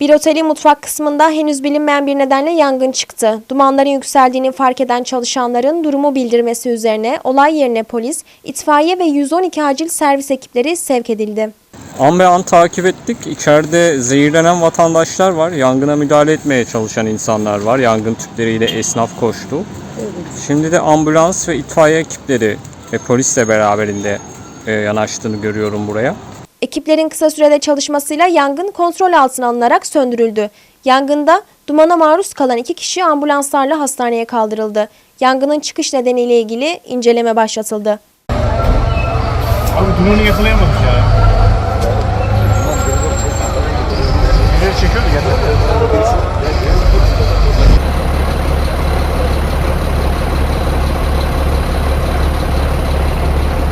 Bir otelin mutfak kısmında henüz bilinmeyen bir nedenle yangın çıktı. Dumanların yükseldiğini fark eden çalışanların durumu bildirmesi üzerine olay yerine polis, itfaiye ve 112 acil servis ekipleri sevk edildi. An be an takip ettik. İçeride zehirlenen vatandaşlar var. Yangına müdahale etmeye çalışan insanlar var. Yangın tüpleriyle esnaf koştu. Şimdi de ambulans ve itfaiye ekipleri ve polisle beraberinde e, yanaştığını görüyorum buraya. Ekiplerin kısa sürede çalışmasıyla yangın kontrol altına alınarak söndürüldü. Yangında dumana maruz kalan iki kişi ambulanslarla hastaneye kaldırıldı. Yangının çıkış nedeniyle ilgili inceleme başlatıldı. Abi dumanı yakalayamadık ya.